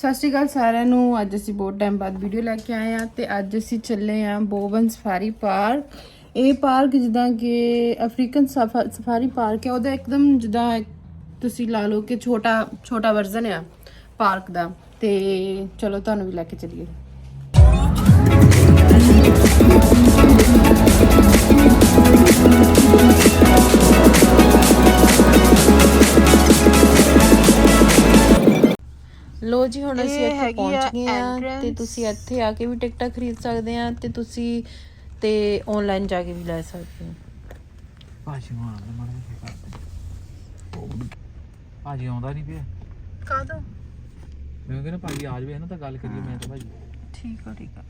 ਸਤਿ ਸ਼੍ਰੀ ਅਕਾਲ ਸਾਰਿਆਂ ਨੂੰ। ਅੱਜ ਅਸੀਂ ਬਹੁਤ ਟਾਈਮ ਬਾਅਦ ਵੀਡੀਓ ਲੈ ਕੇ ਆਏ ਆ ਤੇ ਅੱਜ ਅਸੀਂ ਚੱਲੇ ਆ ਬੋਵਨ ਸਫਾਰੀ ਪਾਰਕ। ਇਹ ਪਾਰਕ ਜਿੱਦਾਂ ਕਿ ਅਫਰੀਕਨ ਸਫਾ- ਸਫਾਰੀ ਪਾਰਕ ਹੈ। ਉਹਦਾ ਇੱਕਦਮ ਜਿੱਦਾਂ ਤੁਸੀਂ ਲਾ ਲਓ ਕਿ ਛੋਟਾ ਛੋਟਾ ਵਰਜ਼ਨ ਆ ਪਾਰਕ ਦਾ। ਤੇ ਚਲੋ ਤੁਹਾਨੂੰ ਵੀ ਲੈ ਕੇ ਚੱਲੀਏ। ਲੋ ਜੀ ਹੁਣ ਅਸੀਂ ਇੱਥੇ ਪਹੁੰਚ ਗਏ ਆ ਤੇ। ਤੁਸੀਂ ਇੱਥੇ ਆ ਕੇ ਵੀ ਟਿਕਟਾਂ ਖਰੀਦ ਸਕਦੇ ਆ ਤੇ ਤੁਸੀਂ ਤੇ ਆਨਲਾਈਨ ਜਾ ਕੇ ਵੀ ਲੈ ਸਕਦੇ ਹੋ। ਭਾਜੀ ਨੂੰ ਆਉਂਦਾ ਮਾੜਾ ਜਿਹਾ ਕਰਦੇ ਭਾਜੀ ਆਉਂਦਾ ਨਹੀਂ ਪਿਆ। ਕਾਹਦਾ ਮੈਂ ਕਹਿੰਦਾ ਭਾਜੀ ਆ ਜਾਵੇ ਨਾ ਤਾਂ ਗੱਲ ਕਰੀਏ ਮੈਂ ਤਾਂ ਭਾਜੀ। ਠੀਕ ਆ ਠੀਕ ਆ।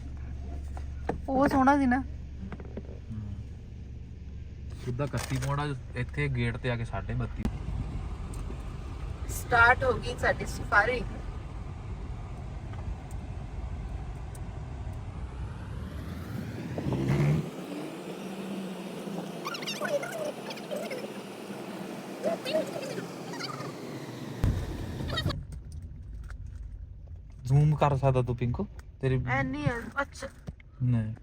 ਉਹ ਸੋਹਣਾ ਸੀ ਨਾ। ਸਿੱਧਾ 31 ਮੋੜਾ ਇੱਥੇ ਗੇਟ ਤੇ ਆ ਕੇ 32.5 ਸਟਾਰਟ ਹੋ ਗਈ ਸਾਡੀ ਸਫਾਰੀ ਜ਼ੂਮ ਕਰ ਸਕਦਾ ਤੂੰ ਪਿੰਕੋ ਤੇਰੀ ਐਨੀ ਆ ਅੱਛਾ ਨਹੀਂ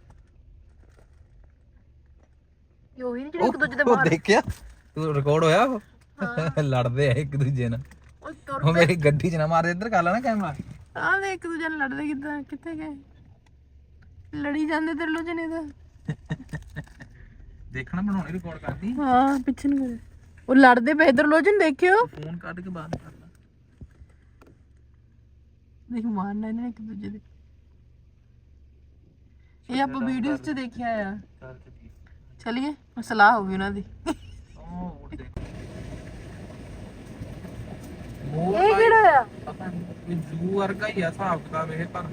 ਇਹ ਉਹੀ ਨਹੀਂ ਜਿਹੜੇ ਇੱਕ ਦੂਜੇ ਦੇ ਉਹ ਬਾਹਰ ਦੇਖਿਆ ਤੂੰ ਰਿਕਾਰਡ ਹੋਇਆ ਉਹ ਲੜਦੇ ਆ ਇੱਕ ਦੂਜੇ ਨਾਲ ਉਹ ਤੁਰ ਉਹ ਮੇਰੀ ਗੱਡੀ 'ਚ ਨਾ ਮਾਰ ਇੱਧਰ ਕਰ ਲੈਣਾ ਕੈਮਰਾ ਆ ਦੇ ਇੱਕ ਦੂਜੇ ਨਾਲ ਲੜਦੇ ਕਿੱਦਾਂ ਕਿੱਥੇ ਗਏ ਲੜੀ ਜਾਂਦੇ ਤੇ ਲੋ ਜਨੇ ਦਾ ਦੇਖਣਾ ਬਣਾਉਣੀ ਰਿਕਾਰਡ ਕਰਦੀ ਹਾਂ ਪਿੱਛੇ ਨੂੰ ਕਰੇ ਉਹ ਲੜਦੇ ਪਏ ਇਧਰ ਲੋਜਨ ਦੇਖਿਓ ਫੋਨ ਕੱਢ ਕੇ ਬਾਹਰ ਕਰ ਲੈ ਦੇਖ ਮਾਰਨਾ ਇਹਨਾਂ ਨੇ ਇੱਕ ਦੂਜੇ ਦੇ। ਇਹ ਆਪਾਂ ਵੀਡੀਓਜ਼ 'ਚ ਦੇਖਿਆ ਆ। ਚਲਿਏ ਸਲਾਹ ਹੋ ਗਈ ਉਹਨਾਂ ਦੀ। ਉਹ ਉਹ ਦੇਖ। ਇਹ ਕਿਹੜਾ ਆ? ਪਤਾ ਨਹੀਂ ਇਹ ਜ਼ੂ ਵਰਗਾ ਹੀ ਆ ਹਿਸਾਬ ਕਿਤਾਬ ਇਹ ਪਰ।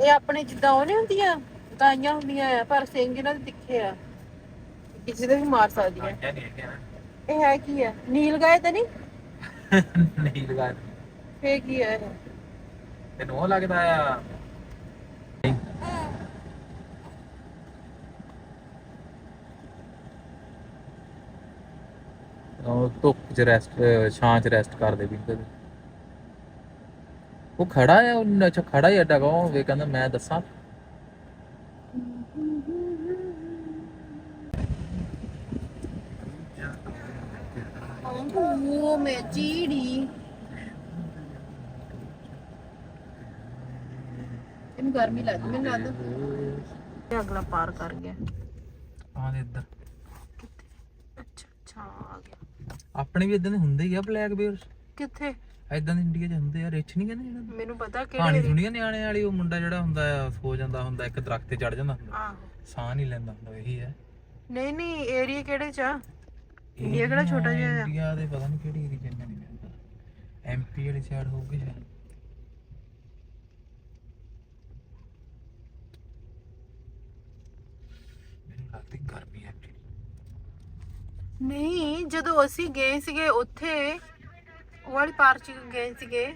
ਇਹ ਆਪਣੇ ਜਿੱਦਾਂ ਉਹ ਨਹੀਂ ਹੁੰਦੀਆਂ ਗਾਈਆਂ ਹੁੰਦੀਆਂ ਆ ਪਰ ਸਿੰਘ ਇਹਨਾਂ ਦੇ ਤਿੱਖੇ ਆ। ਕਿਸੇ ਦੇ ਵੀ ਮਾਰ ਨਹੀਂ ਹੈਗਾ ਇਹ ਹੈ ਕੀ ਆ? ਨੀਲ ਗਾਏ ਤਾਂ ਨਹੀਂ ਨਹੀਂ ਲਗਾ ਫੇ ਕੀ ਇਹ ਤੈਨੂੰ ਉਹ ਲੱਗਦਾ ਆ। ਉਹ ਧੁੱਪ ਚ ਰੈਸਟ ਛਾਂ ਚ ਰੈਸਟ ਕਰਦੇ ਵੀ ਕਦੇ ਉਹ ਖੜਾ ਆ ਉਹ ਅੱਛਾ ਖੜਾ ਹੀ ਅੱਡਾ ਕੋ ਵੇ ਕਹਿੰਦਾ ਮੈਂ ਦੱਸਾਂ। ਉਹ ਮੈਂ ਚੀੜੀ। ਇਹਨੂੰ ਗਰਮੀ ਲੱਗਦੀ ਮੈਨੂੰ ਲੱਗਦਾ ਇਹ ਅਗਲਾ ਪਾਰ ਕਰ ਗਿਆ। ਆ ਦੇ ਇੱਧਰ। ਅੱਛਾ ਅੱਛਾ ਆ ਗਿਆ। ਆਪਣੇ ਵੀ ਇਦਾਂ ਦੇ ਹੁੰਦੇ ਹੀ ਆ ਬਲੈਕ ਬੀਅਰਸ ਕਿੱਥੇ? ਇਦਾਂ ਦੇ ਇੰਡੀਆ ਚ ਹੁੰਦੇ ਆ ਰਿਚ ਨਹੀਂ ਕਹਿੰਦੇ ਜਿਹੜਾ। ਮੈਨੂੰ ਪਤਾ ਕਹਾਣੀ ਕਿਹੜੇ ਸੁਣੀ ਆ ਨਿਆਣੇ ਵਾਲੀ ਉਹ ਮੁੰਡਾ ਜਿਹੜਾ ਹੁੰਦਾ ਆ ਸੋ ਜਾਂਦਾ ਹੁੰਦਾ ਇੱਕ ਦਰਖਤ ਤੇ ਚੜ ਜਾਂਦਾ ਹੁੰਦਾ। ਆਹੋ। ਸਾਹ ਨਹੀਂ ਲੈਂਦਾ ਹੁੰਦਾ ਇਹੀ ਹੈ ਨਹੀਂ ਨਹੀਂ ਏਰੀਆ ਕਿਹੜੇ ਚ ਆ? ਇੰਡੀਆ ਕਿਹੜਾ ਛੋਟਾ ਜਿਹਾ ਆ? ਇੰਡੀਆ ਦੇ ਪਤਾ ਨਹੀਂ ਕਿਹੜੀ ਏਰੀਆ ਨਹੀਂ ਐਮਪੀ ਵਾਲੀ ਸਾਈਡ ਹੋਊਗੀ ਸ਼ਾਇਦ। ਲੱਗਦੀ ਗਰਮੀ ਹੈ ਨਹੀਂ ਜਦੋਂ ਅਸੀਂ ਗਏ ਸੀਗੇ ਉੱਥੇ ਉਹ ਵਾਲੀ ਪਾਰਕ ਚ ਗਏ ਸੀਗੇ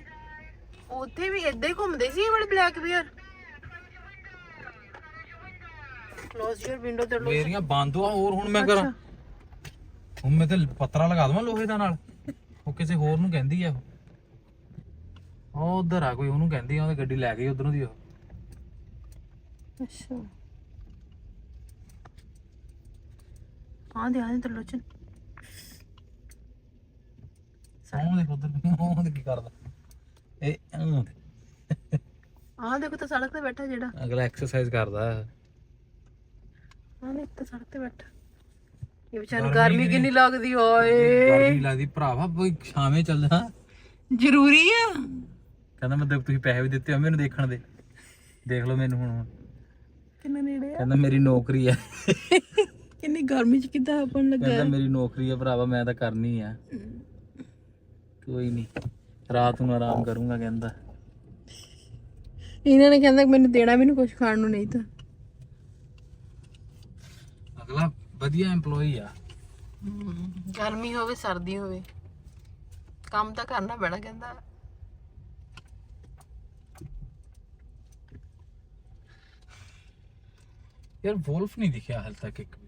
ਉੱਥੇ ਵੀ ਇਦਾਂ ਹੀ ਘੁੰਮਦੇ ਸੀ ਇਹ ਵਾਲੇ black bear close your window ਤੇ ਲੋ ਮੇਰੀਆਂ ਬੰਦ ਆ ਹੋਰ ਹੁਣ ਮੈਂ ਕਰਾਂ। ਹੁਣ ਮੈਂ ਤੇ ਪੱਤਰਾ ਲਗਾ ਦਵਾਂ ਲੋਹੇ ਦਾ ਨਾਲ। ਉਹ ਕਿਸੇ ਹੋਰ ਨੂੰ ਕਹਿੰਦੀ ਆ ਉਹ। ਉਹ ਉਧਰ ਆ ਕੋਈ ਉਹਨੂੰ ਕਹਿੰਦੀ ਆ ਉਹਦੀ ਗੱਡੀ ਲੈ ਗਈ ਉਧਰੋਂ ਦੀ ਉਹ। ਅੱਛਾ। ਹਾਂ ਦੇ ਆਦੇ ਤੇ ਲੋਚਨ। ਉਹ ਦੇਖ ਉਧਰ ਉਹ ਦੇਖ ਕੀ ਕਰਦਾ। ਇਹ। ਆਹ ਦੇਖੋ ਤਾਂ ਸੜਕ ਤੇ ਬੈਠਾ ਜਿਹੜਾ। ਅਗਲਾ ਐਕਸਰਸਾਈਜ਼ ਕਰਦਾ। ਆਹ ਦੇਖ ਤਾਂ ਸੜਕ ਤੇ ਬੈਠਾ। ਇਹ ਵਿਚਾਰ ਗਰਮੀ ਕਿੰਨੀ ਲੱਗਦੀ ਓਏ। ਗਰਮੀ ਲੱਗਦੀ। ਭਰਾਵਾ ਬਈ ਸ਼ਾਮੇ ਚੱਲ ਜਾ। ਜ਼ਰੂਰੀ ਆ। ਕਹਿੰਦਾ ਮੈਂ ਤੁਸੀਂ ਪੈਸੇ ਵੀ ਦਿੱਤੇ ਆ ਮੈਨੂੰ ਦੇਖਣ ਦੇ। ਦੇਖ ਲਓ ਮੈਨੂੰ ਹੁਣ ਕਿੰਨਾ ਨੇੜੇ ਆ। ਕਹਿੰਦਾ ਮੇਰੀ ਨੌਕਰੀ ਹੈ ਕਿੰਨੀ ਗਰਮੀ ਚ ਕਿੱਦਾਂ ਆਪਣ ਲੱਗਾ? ਕਹਿੰਦਾ ਮੇਰੀ ਨੌਕਰੀ ਹੈ ਭਰਾਵਾ ਮੈਂ ਤਾਂ ਕਰਨੀ ਆ। ਕੋਈ ਨਹੀਂ ਰਾਤ ਨੂੰ ਆਰਾਮ ਕਰੂੰਗਾ ਕਹਿੰਦਾ। ਇਹਨਾਂ ਨੇ ਕਹਿੰਦਾ ਮੈਨੂੰ ਦੇਣਾ ਮੈਨੂੰ ਕੁਝ ਖਾਣ ਨੂੰ ਨਹੀਂ ਤਾਂ। ਅਗਲਾ ਵਧੀਆ EMPLOYE ਆ। ਗਰਮੀ ਹੋਵੇ ਸਰਦੀ ਹੋਵੇ ਕੰਮ ਤਾਂ ਕਰਨਾ ਪੈਣਾ ਕਹਿੰਦਾ। ਯਾਰ ਵੋਲਫ ਨਹੀਂ ਦਿਖਿਆ ਹਾਲ ਤੱਕ ਇੱਕ ਵੀ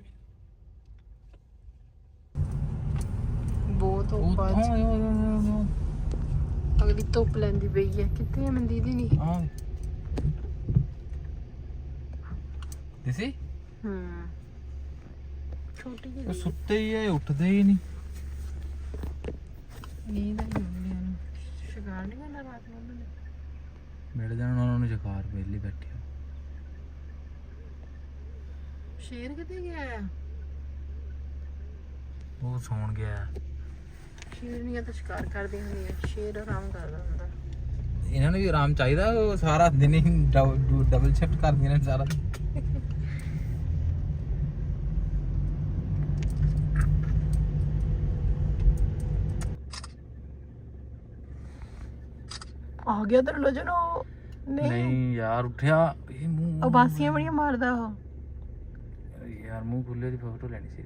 ਹਾਂ, ਉਹ- ਉਹ- ਅਗਰ ਕਿਹੜੀ ਧੁੱਪ ਲੈਂਦੀ ਪਈ ਹੈ ਕਿੱਥੇ ਹੈ ਮਨਦੀਪ ਦੀ ਨਹੀਂ। ਆ ਦਿਸੀ ਹੂੰ। ਛੋਟੀ ਜਿਹੀ ਉਹ ਸੁੱਤੇ ਹੀ ਐ ਉੱਠਦੇ ਹੀ ਨਹੀਂ। ਨੀਂਦ ਆਈ ਹੁੰਦੀ ਹੈ ਸ਼ਿਕਾਰ ਨਹੀਂ ਕਰਨਾ ਰਾਤ ਨੂੰ ਉਹਨਾਂ ਨੇ? ਮਿਲ ਜਾਣ ਉਹਨਾਂ ਨੂੰ ਜਕਾਰ ਵੇਲੀ ਬੈਠੇ ਸ਼ੇਰ ਕਿੱਥੇ ਗਿਆ ਆ? ਉਹ ਸੌਣ ਗਿਆ। ਸ਼ੇਰਨੀਆਂ ਤਾਂ ਸ਼ਿਕਾਰ ਕਰਦੀਆਂ ਹੁੰਦੀਆਂ ਸ਼ੇਰ ਆਰਾਮ ਕਰਦਾ ਹੁੰਦਾ। ਇਹਨਾਂ ਨੂੰ ਵੀ ਆਰਾਮ ਚਾਹੀਦਾ ਉਹ ਸਾਰਾ ਦਿਨ ਹੀ ਡਬਲ ਸ਼ਿਫਟ ਕਰਦੀਆਂ ਨੇ ਸਾਰਾ। ਆ ਗਿਆ ਤੇ ਲੋ ਜਨੋ। ਨਹੀਂ। ਨਹੀਂ ਯਾਰ ਉੱਠਿਆ। ਇਹ ਮੂੰਹ ਉਹ ਬਾਸੀਆਂ ਬੜੀਆਂ ਮਾਰਦਾ ਉਹ। ਯਾਰ ਮੂੰਹ ਖੁੱਲੇ ਦੀ ਫੋਟੋ ਲੈਣੀ ਸੀ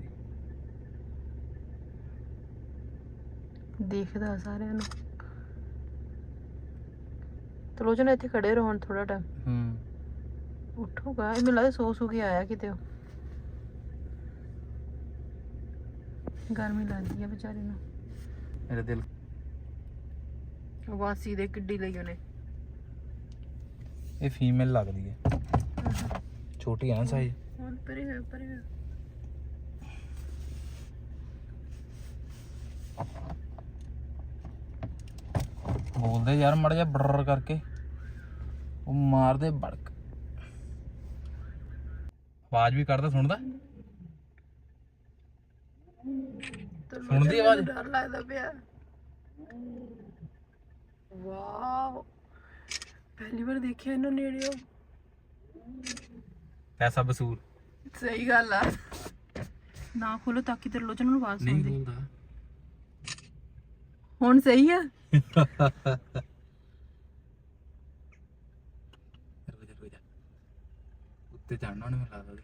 ਦੇਖਦਾ ਸਾਰਿਆਂ ਨੂੰ। ਤਲੋਚਨ ਇੱਥੇ ਖੜੇ ਰਹੋ ਹੁਣ ਥੋੜਾ ਟਾਈਮ ਹੂੰ। ਉੱਠੂਗਾ। ਇਹ ਮੈਨੂੰ ਲੱਗਦਾ ਸੋ ਸੋ ਕੇ ਆਇਆ ਕਿਤੇ ਉਹ। ਗਰਮੀ ਲੱਗਦੀ ਹੈ ਵਿਚਾਰੇ ਨੂੰ। ਮੇਰੇ ਦਿਲ ਵਾਸੀ ਦੇ ਕਿੱਡੀ ਲਈ ਉਹਨੇ। ਇਹ ਫੀਮੇਲ ਲੱਗਦੀ ਹੈ। ਛੋਟੀ ਹੈ ਨਾ ਸਾਈਜ਼ ਹੁਣ ਪਰੇ ਹੋਏ ਪਰੇ ਹੋਏ ਬੋਲਦੇ ਯਾਰ ਮੜ ਜਾ ਬੜਰ ਕਰਕੇ। ਉਹ ਮਾਰਦੇ ਬੜਕ। ਆਵਾਜ਼ ਵੀ ਕੱਢਦਾ ਸੁਣਦਾ? ਸੁਣਦੀ ਆਵਾਜ਼? ਡਰ ਲੱਗਦਾ ਪਿਆ। ਵਾਓ। ਪਹਿਲੀ ਵਾਰ ਦੇਖਿਆ ਇਹਨਾਂ ਨੇੜਿਓ। ਪੈਸਾ ਵਸੂਲ। ਸਹੀ ਗੱਲ ਆ। ਨਾ ਖੋਲੋ ਤਾਂ ਕਿ ਤੇਰੇ ਲੋਚਨ ਨੂੰ ਆਵਾਜ਼ ਨਹੀਂ ਸੁਣਦੀ। ਹੁਣ ਸਹੀ ਆ? ਉੱਤੇ ਚੜਨਾ ਮੈਨੂੰ ਲੱਗਦਾ।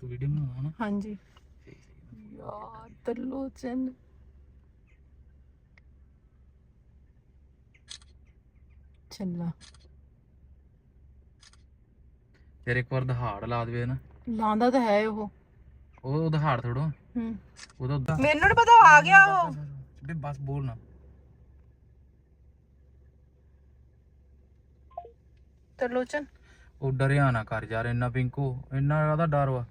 ਤੂੰ ਵੀਡੀਓ ਬਣਾਉਣਾ ਨਾ। ਹਾਂਜੀ। ਯਾਰ ਤਰਲੋਚਨ ਚੱਲਾ ਯਾਰ ਇੱਕ ਵਾਰ ਦਹਾੜ ਲਾ ਦੇਵੇ ਨਾ। ਲਾਂਦਾ ਤਾਂ ਹੈ ਉਹ। ਉਹ ਦਹਾੜ ਥੋੜੋ ਹੂੰ। ਉਹਦਾ ਉਦਾਂ ਮੈਨੂੰ ਨੀ ਪਤਾ ਆ ਗਿਆ ਉਹ। ਬੇ ਬਸ ਬੋਲ ਨਾ। ਤਰਲੋਚਨ ਉਹ ਡਰਿਆ ਨਾ ਕਰ ਯਾਰ ਇੰਨਾ ਪਿੰਕੂ ਇੰਨਾ ਜ਼ਿਆਦਾ ਡਰ ਵਾ।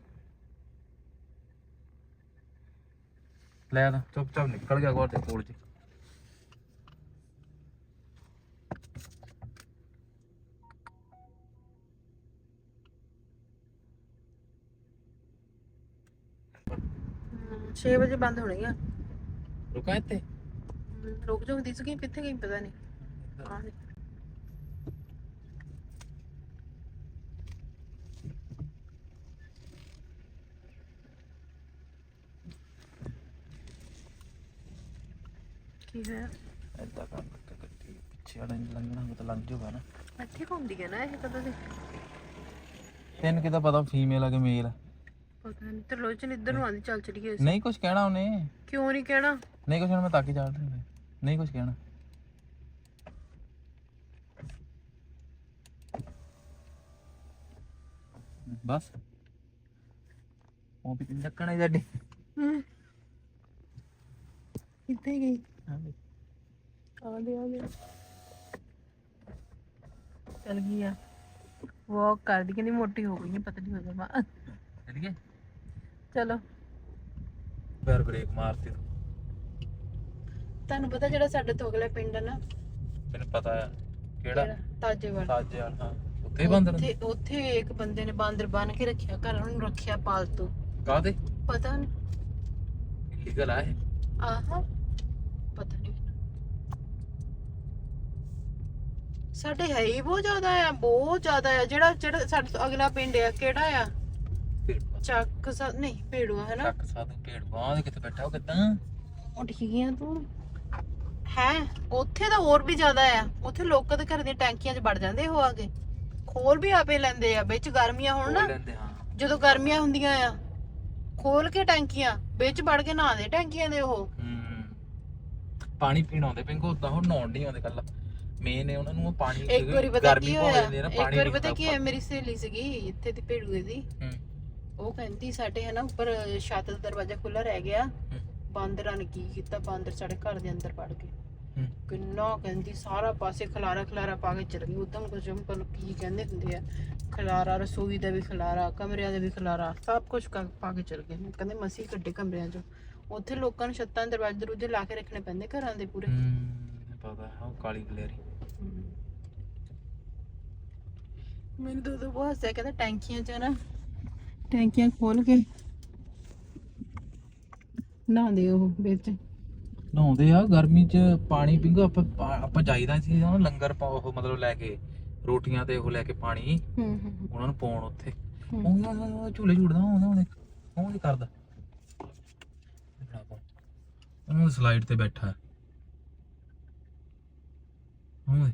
ਲੈ ਤਾਂ ਚੁੱਪ ਚਾਪ ਨਿਕਲ ਗਿਆ ਘਰ ਤੇ ਕੋਲ ਚ ਹਮ, ਛੇ ਵਜੇ ਬੰਦ ਹੋਣੀ ਆ ਰੁਕਾ ਇੱਥੇ ਹਮ, ਰੁਕ ਜਾਓ ਦਿਸ ਗਈ ਕਿੱਥੇ ਗਈ ਪਤਾ ਨਹੀਂ ਆ ਦੇ। ਕੀ ਹੈ ਏਦਾਂ ਕਰ ਕੇ ਗੱਡੀ ਪਿੱਛੇ ਵਾਲੇ ਨੂੰ ਲੰਘਣਾ ਹੋਵੇ ਤਾਂ ਲੰਘ ਜਾਊਗਾ ਨਾ ਇੱਥੇ ਘੁੰਮਦੀ ਹੈ ਨਾ ਇਹ ਕਦੋਂ ਦੀ ਤੈਨੂੰ ਕਿਦਾਂ ਪਤਾ ਫੀਮੇਲ ਆ ਕਿ ਮੇਲ ਆ ਪਤਾ ਨਹੀਂ ਤਰਲੋਚਨ ਇੱਧਰ ਨੂੰ ਆਂਦੀ ਚੱਲ ਚਲੀਏ ਅਸੀਂ। ਨਹੀਂ ਕੁਝ ਕਹਿਣਾ ਉਹਨੇ। ਕਿਉਂ ਨਹੀਂ ਕਹਿਣਾ? ਨਹੀਂ ਕੁਝ ਮੈਂ ਤਾਕੀ ਚਾੜ ਰਿਹਾ ਨਹੀਂ ਕੁਝ ਕਹਿਣਾ। ਬਸ। ਉਹ ਵੀ ਚੱਕਣਾ ਜੱਡੀ ਹਮ। ਕਿੱਥੇ ਗਈ? ਆ ਦੇ ਆ ਦੇ। ਚਲ ਗਈ ਆ। ਵਾਕ ਕਰਦੀ ਕਹਿੰਦੀ ਮੋਟੀ ਹੋ ਗਈ ਨਹੀਂ ਪਤਲੀ ਹੋ ਜਾਵਾਂ ਚਲੀਏ? ਚਲੋ। ਪੈਰ ਬ੍ਰੇਕ ਮਾਰਤੀ ਤੂੰ। ਤੁਹਾਨੂੰ ਪਤਾ ਜਿਹੜਾ ਸਾਡੇ ਤੋਂ ਅਗਲਾ ਪਿੰਡ ਆ ਨਾ? ਮੈਨੂੰ ਪਤਾ ਆ। ਕਿਹੜਾ? ਤਾਜੇਵਾਲ। ਸਾਜੇ ਵਾਲਾ ਹਾਂ। ਉੱਥੇ ਹੀ ਬੰਦ ਉੱਥੇ ਉੱਥੇ ਇੱਕ ਬੰਦੇ ਨੇ ਬਾਂਦਰ ਬੰਨ ਕੇ ਰੱਖਿਆ ਘਰ ਉਹਨੂੰ ਰੱਖਿਆ ਪਾਲਤੂ। ਕਾਹਦੇ? ਪਤਾ ਨਹੀਂ ਲੀਗਲ ਆ ਇਹ? ਆਹਾਂ। ਪਤਾ ਨਹੀਂ ਸਾਡੇ ਹੈ ਹੀ ਬਹੁਤ ਜ਼ਿਆਦਾ ਆ ਬਹੁਤ ਜ਼ਿਆਦਾ ਆ। ਜਿਹੜਾ ਜਿਹੜਾ ਸਾਡੇ ਤੋਂ ਅਗਲਾ ਪਿੰਡ ਆ ਕਿਹੜਾ ਆ? ਚੱਕ ਸਾ ਨਹੀਂ ਭੇੜੂਆ ਹੈ ਨਾ ਚੱਕ ਸਾਧੂ ਭੇੜੂਆ ਉਹਦੇ ਕਿੱਥੇ ਬੈਠਾ ਉਹ ਕਿੱਦਾਂ? ਉੱਠ ਗਿਆ ਤੂੰ। ਹੈ ਉੱਥੇ ਤਾਂ ਹੋਰ ਵੀ ਜ਼ਿਆਦਾ ਆ। ਉੱਥੇ ਲੋਕਾਂ ਦੇ ਘਰ ਦੀਆਂ ਟੈਂਕੀਆਂ 'ਚ ਵੜ ਜਾਂਦੇ ਉਹ ਆ ਕੇ। ਖੋਲ ਵੀ ਆਪੇ ਲੈਂਦੇ ਆ ਵਿੱਚ ਗਰਮੀਆਂ ਹੋਣ ਨਾ। ਲੈਂਦੇ ਹਾਂ। ਜਦੋਂ ਗਰਮੀਆਂ ਹੁੰਦੀਆਂ ਆ ਖੋਲ ਕੇ ਟੈਂਕੀਆਂ ਵਿੱਚ ਵੜ ਕੇ ਨਹਾਉਂਦੇ ਟੈਂਕੀਆਂ ਦੇ ਉਹ। ਹੂੰ। ਪਾਣੀ ਪੀਣ ਆਉਂਦੇ ਪਿੰਕੋ ਉਦਾਂ ਉਹ ਨਹਾਉਣ ਨਹੀਂ ਆਉਂਦੇ ਕੱਲਾ ਮੇਨ ਹੈ ਉਹਨਾਂ ਨੂੰ ਉਹ ਪਾਣੀ ਇੱਕ ਵਾਰੀ ਪਤਾ ਗਰਮੀ ਕੀ ਬਹੁਤ ਹੋਇਆ ਜਾਂਦੀ ਹੈ ਨਾ, ਇੱਕ ਪਾਣੀ ਵਾਰੀ ਨਹੀਂ ਪਤਾ ਕੀ ਹੋਇਆ ਹੁੰਦਾ ਮੇਰੀ ਸਹੇਲੀ ਸੀਗੀ ਇੱਥੇ ਦੀ ਭੇੜੂਏ ਦੀ। ਹੂੰ, ਉਹ ਕਹਿੰਦੀ ਸਾਡੇ ਹੈ ਨਾ ਉੱਪਰ ਛੱਤ ਦਾ ਦਰਵਾਜ਼ਾ ਖੁੱਲਾ ਰਹਿ ਗਿਆ। ਬਾਂਦਰਾਂ ਨੇ ਕੀ ਕੀਤਾ ਬਾਂਦਰ ਸਾਡੇ ਘਰ ਦੇ ਅੰਦਰ ਵੜ ਗਏ। ਕਿੰਨਾ ਕਹਿੰਦੀ ਸਾਰਾ ਪਾਸੇ ਖਲਾਰਾ ਖਲਾਰਾ ਪਾ ਕੇ ਚਲ ਗਈ ਉਦਮ ਕੁਝ ਪਰ ਕੀ ਕਹਿੰਦੇ ਹੁੰਦੇ ਆ। ਖਲਾਰਾ ਰਸੋਈ ਦਾ ਵੀ ਖਲਾਰਾ ਕਮਰਿਆਂ ਦਾ ਵੀ ਖਲਾਰਾ ਸਭ ਕੁਝ ਪਾ ਕੇ ਚਲ ਗਏ। ਕਹਿੰਦੇ ਮਸੀ ਕੱਢੇ ਕਮਰਿਆਂ ਚੋਂ। ਉੱਥੇ ਲੋਕਾਂ ਨੂੰ ਛੱਤਾਂ ਦਰਵਾਜ਼ੇ ਦਰੂਜੇ ਲਾ ਕੇ ਰੱਖਣੇ ਪੈਂਦੇ ਘਰਾਂ ਦੇ ਪੂਰੇ। ਪਤਾ ਹੈ ਕਾਲੀ ਗਲੇਰੀ ਮੈਨੂੰ ਤਾਂ ਬਹੁਤ ਹੱਸਿਆ ਕਹਿੰਦਾ ਟੈਂਕੀਆਂ ਚ ਨਾ ਟੈਂਕੀਆਂ ਖੋਲ ਕੇ ਨਹਾਉਂਦੇ ਉਹ ਵਿੱਚ ਨਹਾਉਂਦੇ ਆ ਗਰਮੀ 'ਚ ਪਾਣੀ ਪੀਂਗਾ ਆਪਾਂ ਪਾ- ਆਪਾਂ ਚਾਹੀਦਾ ਸੀ ਨਾ ਲੰਗਰ ਪਾ ਉਹ ਮਤਲਬ ਲੈ ਕੇ ਰੋਟੀਆਂ ਤੇ ਉਹ ਲੈ ਕੇ ਪਾਣੀ ਹੂੰ ਹੂੰ ਉਹਨਾਂ ਨੂੰ ਪਾਉਣ ਉੱਥੇ ਹੂੰ। ਉਹ ਉਹ- ਉਹ- ਉਹ ਝੂਲੇ ਝੂੜਦਾ ਉਹ ਉਹ ਉਹ ਕੀ ਕਰਦਾ ਬੜਾ। ਉਹ ਸਲਾਈਡ ਤੇ ਬੈਠਾ ਹੈ। ਓਏ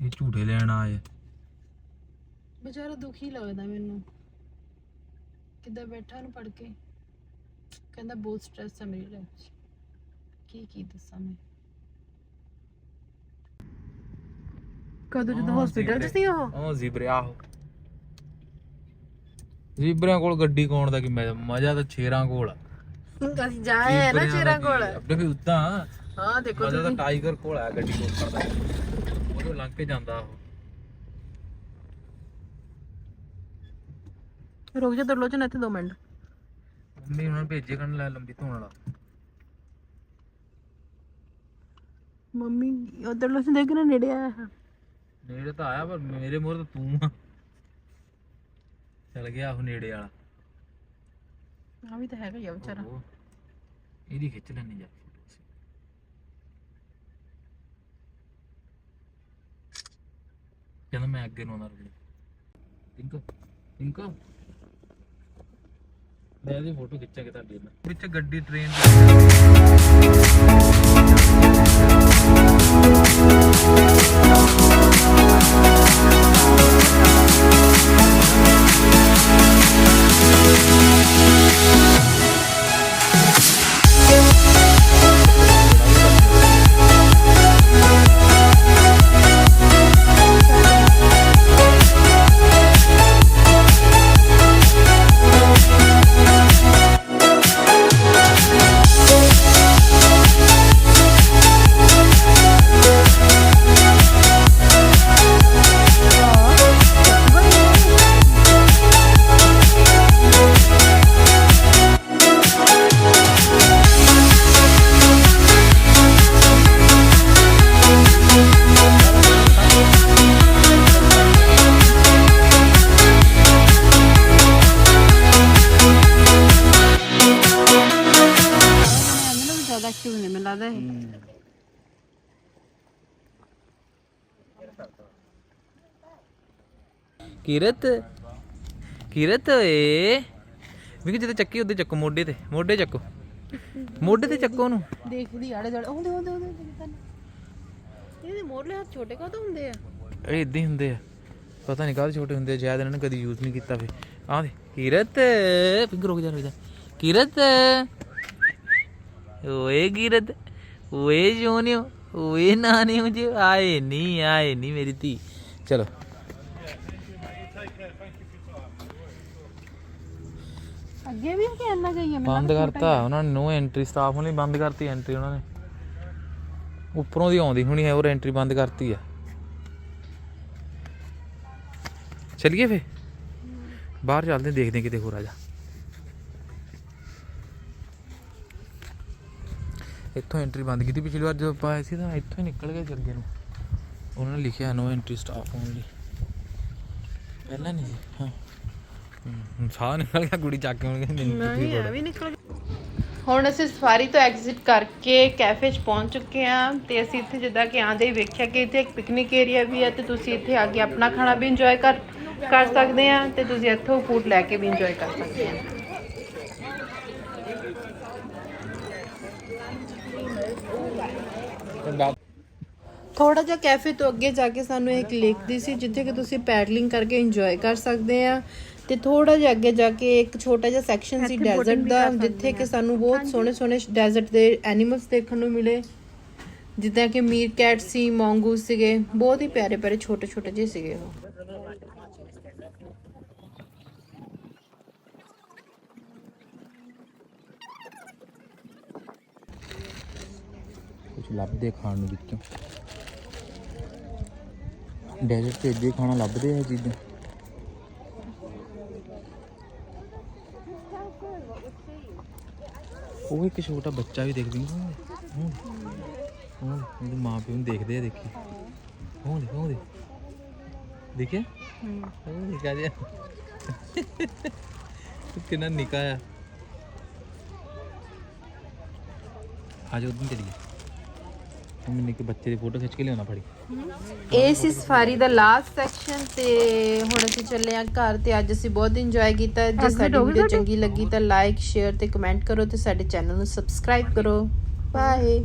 ਇਹ ਝੂਟੇ ਲੈਣ ਆਏ ਵਿਚਾਰਾ ਦੁਖੀ ਲੱਗਦਾ ਮੈਨੂੰ। ਕਿੱਦਾਂ ਬੈਠਾ ਨੂੰ ਪੜ ਕੇ। ਕਹਿੰਦਾ ਬਹੁਤ ਸਟ੍ਰੈਸ ਹੈ ਮੇਰੀ ਲਾਈਫ 'ਚ। ਕੀ ਕੀ ਦੱਸਾਂ ਮੈਂ। ਕਦੋਂ ਜਦੋਂ ਹਸਪੀਟਲ 'ਚ। ਸੀ ਉਹ? ਉਹ ਜ਼ਿਬਰੇ ਆਹੋ। ਜ਼ਿਬਰਿਆਂ ਕੋਲ ਗੱਡੀ ਕੋਣ ਦਾ ਕੀ ਮਜ਼ਾ ਮਜ਼ਾ ਤਾਂ ਸ਼ੇਰਾਂ ਕੋਲ ਆ। ਅਸੀਂ ਜਾਏ ਆ ਨਾ ਕੀ ਕੋਲ? ਆਪਣੇ ਵੀ ਉਦਾਂ। ਹਾਂ ਦੇਖੋ ਮਜ਼ਾ ਤਾਂ ਟਾਈਗਰ ਕੋਲ ਆ ਗੱਡੀ ਕੋਲ। ਕਰਦਾ ਉਹ ਲੰਘ ਕੇ ਜਾਂਦਾ ਉਹ। ਰੁਕ ਜਾ ਦਰਲੋ ਚ ਨਾ ਇੱਥੇ 2 ਮਿੰਟ। ਮੰਮੀ ਉਹਨਾਂ ਨੇ ਭੇਜੇ ਕਰਨ ਲੈ ਲੰਬੀ ਧੋਣ ਵਾਲਾ। ਮੰਮੀ ਉਧਰ ਲੋ ਦੇਖ ਨਾ ਨੇੜੇ ਆਇਆ ਹੈ। ਨੇੜੇ ਤਾਂ ਆਇਆ ਪਰ ਮੇਰੇ ਮੂਹਰੇ ਤਾਂ ਤੂੰ ਆ। ਚਲ ਗਿਆ ਉਹ ਨੇੜੇ ਵਾਲਾ। ਆ ਵੀ ਤਾਂ ਹੈਗਾ ਆ ਵਿਚਾਰਾ। ਓਹੋ। ਇਹਦੀ ਖਿੱਚ ਲੈਣੀ ਜਾ ਕਹਿੰਦਾ ਮੈਂ ਅੱਗੇ ਨੂੰ ਆਉਂਦਾ ਰੁਕ ਪਿੰਕੋ ਪਿੰਕੋ। ਮੈਂ ਇਹਦੀ ਫੋਟੋ ਖਿੱਚਾਂਗੇ ਤੁਹਾਡੀ ਨਾਲ ਵਿੱਚ ਗੱਡੀ ਟ੍ਰੇਨ ਮੈਨੂੰ ਕਿਰਤ? ਕਿਰਤ ਏ ਵੀ ਕਿ ਜਦੋਂ ਚੱਕੀ ਉਹਦੇ ਚੱਕੋ ਮੋਢੇ ਤੇ ਮੋਢੇ ਚੱਕੋ। ਮੋਢੇ ਤੇ ਚੱਕੋ ਉਹਨੂੰ। ਦੇਖਦੀ ਆੜੇ ਦੜ ਉਹਦੇ ਉਹਦੇ ਉਹਦੇ ਇਹਦੇ ਮੋਰਲੇ ਹੱਥ ਛੋਟੇ ਕਾਹਤੋਂ ਹੁੰਦੇ ਆ? ਇਹ ਇਦਾਂ ਹੀ ਹੁੰਦੇ ਆ। ਪਤਾ ਨਹੀਂ ਕਾਹਦੇ ਛੋਟੇ ਹੁੰਦੇ ਆ ਸ਼ਾਇਦ ਇਹਨਾਂ ਨੇ ਕਦੀ ਯੂਜ਼ ਨਹੀਂ ਕੀਤਾ ਫੇ ਆਹ ਦੇ ਕਿਰਤ। ਫਿੰਗਰ ਰੁਕ ਜਾ ਰੁਕ ਜਾ। ਕਿਰਤ। ਓਏ ਕਿਰਤ ਓਏ ਜੋਨਿਓ ਓਏ ਨਾਨਿਓ ਜੀ ਆਏ ਨਹੀਂ ਆਏ ਨਹੀਂ ਮੇਰੀ ਧੀ। ਚਲੋ। ਅੱਗੇ ਵੀ ਕਿ ਇੰਨਾ ਗਈ ਆ ਬੰਦ ਕਰਤਾ ਉਹਨਾਂ ਨੇ ਨੋ ਐਂਟਰੀ ਸਟਾਫ ਲਈ ਬੰਦ ਕਰਤੀ ਐਂਟਰੀ ਉਹਨਾਂ ਨੇ। ਉੱਪਰੋਂ ਦੀ ਆਉਂਦੀ ਹੁਣੀ ਹੈ ਉਹ ਐਂਟਰੀ ਬੰਦ ਕਰਤੀ ਆ ਚਲਿਏ ਫੇ ਬਾਹਰ ਚੱਲਦੇ ਹਾਂ, ਦੇਖਦੇ ਹਾਂ ਕਿਤੇ ਹੋਰ ਆ ਜਾ। ਇੱਥੋਂ ਐਂਟਰੀ ਬੰਦ ਕੀਤੀ ਪਿਛਲੀ ਵਾਰ ਜਦੋਂ ਆਪਾਂ ਆਏ ਸੀ ਤਾਂ ਇੱਥੋਂ ਹੀ ਨਿਕਲ ਗਏ ਅੱਗੇ ਨੂੰ। ਉਹਨਾਂ ਨੇ ਲਿਖਿਆ ਨੋ ਐਂਟਰੀ ਸਟਾਫ ਓਨਲੀ ਪਹਿਲਾਂ ਨਹੀਂ ਸੀ ਹਾਂ ਹੂੰ, ਸਾਹ ਨਿਕਲ ਗਿਆ ਕੁੜੀ ਚੱਕ ਕੇ ਉਹਨੇ ਨਹੀਂ ਐ ਵੀ ਨਿਕਲ ਹੁਣ ਅਸੀਂ ਸਫਾਰੀ ਤੋਂ ਐਗਜ਼ਿਟ ਕਰਕੇ ਕੈਫੇ 'ਚ ਪਹੁੰਚ ਚੁੱਕੇ ਹਾਂ ਤੇ ਅਸੀਂ ਇੱਥੇ ਜਿੱਦਾਂ ਕਿ ਆਂਦੇ ਹੀ ਵੇਖਿਆ ਕਿ ਇੱਥੇ ਇੱਕ ਪਿਕਨਿਕ ਏਰੀਆ ਵੀ ਹੈ ਤੇ ਤੁਸੀਂ ਇੱਥੇ ਆ ਕੇ ਆਪਣਾ ਖਾਣਾ ਵੀ ਇੰਜੋਏ ਕਰ ਕਰ ਸਕਦੇ ਆ ਤੇ ਤੁਸੀਂ ਇੱਥੋਂ ਫੂਡ ਲੈ ਕੇ ਵੀ ਇੰਜੋਏ ਕਰ ਸਕਦੇ ਆ ਥੋੜਾ ਜਿਹਾ ਕੈਫੇ ਤੋਂ ਅੱਗੇ ਜਾ ਕੇ ਸਾਨੂੰ ਇੱਕ ਲੇਕ ਦੀ ਸੀ ਜਿੱਥੇ ਕਿ ਤੁਸੀਂ ਪੈਡਲਿੰਗ ਕਰਕੇ ਇੰਜੋਏ ਕਰ ਸਕਦੇ ਆ ਤੇ ਥੋੜਾ ਜਿਹਾ ਅੱਗੇ ਜਾ ਕੇ ਇੱਕ ਛੋਟਾ ਜਿਹਾ ਸੈਕਸ਼ਨ ਸੀ ਡੈਜ਼ਰਟ ਦਾ ਜਿੱਥੇ ਕਿ ਸਾਨੂੰ ਬਹੁਤ ਸੋਹਣੇ ਸੋਹਣੇ ਡੈਜ਼ਰਟ ਦੇ ਐਨੀਮਲਸ ਦੇਖਣ ਨੂੰ ਮਿਲੇ। ਜਿੱਦਾਂ ਕਿ ਮੀਰ ਕੈਟ ਸੀ ਮੌਂਗੂਸ ਸੀਗੇ ਬਹੁਤ ਹੀ ਪਿਆਰੇ ਪਿਆਰੇ ਛੋਟੇ ਛੋਟੇ ਜਿਹੇ ਸੀਗੇ ਉਹ। ਕੁਝ ਲੱਭਦੇ ਖਾਣ ਨੂੰ ਵਿੱਚੋਂ। ਡੈਜ਼ਰਟ ਤੇ ਇੱਦਾਂ ਖਾਣਾ ਲੱਭਦੇ ਆ ਚੀਜ਼ਾਂ। ਉਹ ਇੱਕ ਛੋਟਾ ਬੱਚਾ ਵੀ ਦੇਖਦੀ ਹਾਂ। ਹੁਣ ਹੁਣ ਉਹਦੇ ਮਾਂ ਪਿਓ ਨੂੰ ਦੇਖਦੇ ਆ ਦੇਖੀ। ਉਹ ਦੇ ਉਹ ਦੇ ਦੇਖਿਆ? ਉਹ ਨਿਕਾ ਜਿਹਾ ਕਿੰਨਾ ਨਿਕਾ ਆ। ਅੱਜ ਉਦੋਂ ਚਲੀਏ। ਹੁਣ ਮੈਨੂੰ ਇੱਕ ਬੱਚੇ ਦੀ ਫੋਟੋ ਖਿੱਚ ਕੇ ਲਿਆਉਣਾ ਫੜੀ। ਇਹ ਸੀ ਸਫਾਰੀ ਦਾ ਲਾਸਟ ਸੈਕਸ਼ਨ ਤੇ ਹੁਣ ਅਸੀਂ ਚੱਲੇ ਆ ਘਰ ਤੇ ਅੱਜ ਅਸੀਂ ਬਹੁਤ ਇੰਜੋਏ ਕੀਤਾ। ਜੇ ਸਾਡੀ ਵੀਡੀਓ ਚੰਗੀ ਲੱਗੀ ਤਾਂ ਲਾਈਕ ਸ਼ੇਅਰ ਤੇ ਕਮੈਂਟ ਕਰੋ ਤੇ ਸਾਡੇ ਚੈਨਲ ਨੂੰ ਸਬਸਕ੍ਰਾਈਬ ਕਰੋ। ਬਾਏ